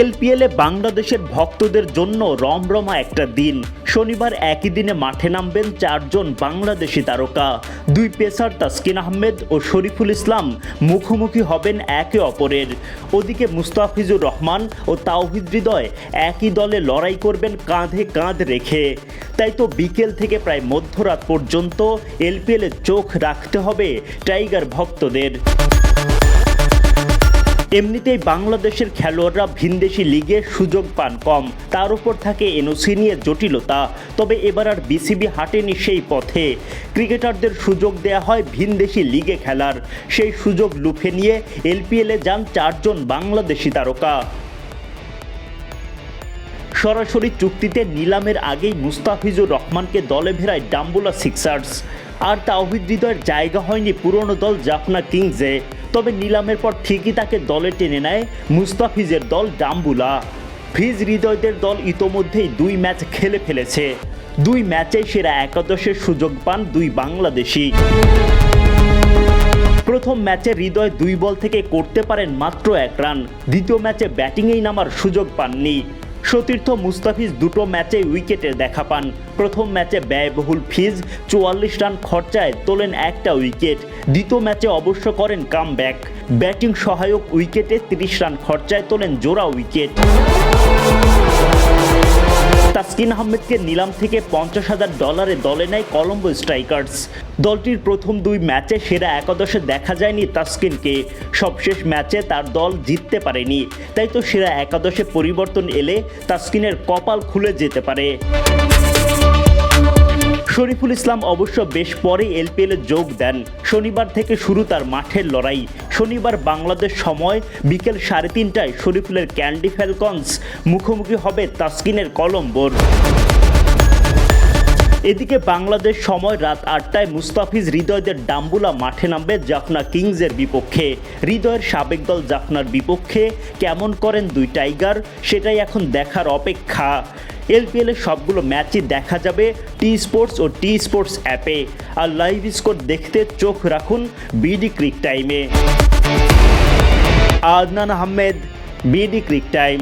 এলপিএলে বাংলাদেশের ভক্তদের জন্য রমরমা একটা দিন। শনিবার একই দিনে মাঠে নামবেন চারজন বাংলাদেশি তারকা। দুই পেসার তাসকিন আহমেদ ও শরীফুল ইসলাম মুখোমুখি হবেন একে অপরের। ওদিকে মুস্তাফিজুর রহমান ও তাওহিদ হৃদয় একই দলে লড়াই করবেন কাঁধে কাঁধ রেখে। তাই তো বিকেল থেকে প্রায় মধ্যরাত পর্যন্ত এলপিএলে চোখ রাখতে হবে টাইগার ভক্তদের। এমনিতেই বাংলাদেশের খেলোয়াড়রা ভিনদেশি লিগে সুযোগ পান কম। তার উপর থাকে এনওসি নিয়ে জটিলতা। তবে এবার আর বিসিবি হাঁটেনি সেই পথে। ক্রিকেটারদের সুযোগ দেয়া হয় ভিনদেশি লিগে খেলার। সেই সুযোগ লুফে নিয়ে এলপিএলে যান চারজন বাংলাদেশি তারকা। সরাসরি চুক্তিতে নিলামের আগেই মুস্তাফিজুর রহমানকে দলে ভেড়ায় ডাম্বুলা সিক্সার্স। আর তাওহিদ হৃদয়ের জায়গা হয়নি পুরনো দল জাফনা কিংসে। তবে নিলামের পর ঠিকই তাকে দলে টেনে নেয় মুস্তাফিজের দল ডাম্বুলা। ফিজ হৃদয়দের দল ইতোমধ্যেই দুই ম্যাচ খেলে ফেলেছে। দুই ম্যাচেই সেরা একাদশের সুযোগ পান দুই বাংলাদেশি। প্রথম ম্যাচে হৃদয় দুই বল থেকে করতে পারেন মাত্র এক রান। দ্বিতীয় ম্যাচে ব্যাটিংয়েই নামার সুযোগ পাননি। সতীর্থ মুস্তাফিজ দুটো ম্যাচে উইকেটের দেখা পান। প্রথম ম্যাচে ব্যয়বহুল ফিজ, চুয়াল্লিশ রান খরচায় তোলেন একটা উইকেট। দ্বিতীয় ম্যাচে অবশ্য করেন কাম ব্যাক ব্যাটিং সহায়ক উইকেটে তিরিশ রান খরচায় তোলেন জোড়া উইকেট। তাসকিন আহমেদকে নিলাম থেকে পঞ্চাশ হাজার ডলারে দলে নেয় কলম্বো স্ট্রাইকার্স। দলটির প্রথম দুই ম্যাচে সেরা একাদশে দেখা যায়নি তাসকিনকে। সবশেষ ম্যাচে তার দল জিততে পারেনি। তাই তো সেরা একাদশে পরিবর্তন এলে তাসকিনের কপাল খুলে যেতে পারে। শরীফুল ইসলাম অবশ্য বেশ পরে এলপিএলে যোগ দেন। শনিবার থেকে শুরু তার মাঠের লড়াই। শনিবার বাংলাদেশ সময় বিকেল সাড়ে তিনটায় শরীফুলের ক্যান্ডি ফ্যালকনস মুখোমুখি হবে তাসকিনের কলম্বোর এদিকে বাংলাদেশ সময় রাত আটটায় মুস্তাফিজ হৃদয়দের ডাম্বুলা মাঠে নামবে জাফনা কিংসের বিপক্ষে। হৃদয়ের সাবেক দল জাফনার বিপক্ষে কেমন করেন দুই টাইগার, সেটাই এখন দেখার অপেক্ষা। এলপিএল এর সবগুলো ম্যাচই দেখা যাবে টি স্পোর্টস ও টি স্পোর্টস অ্যাপে। আর লাইভ স্কোর দেখতে চোখ রাখুন বিডি ক্রিক টাইমে Adnan Ahmed BD cric time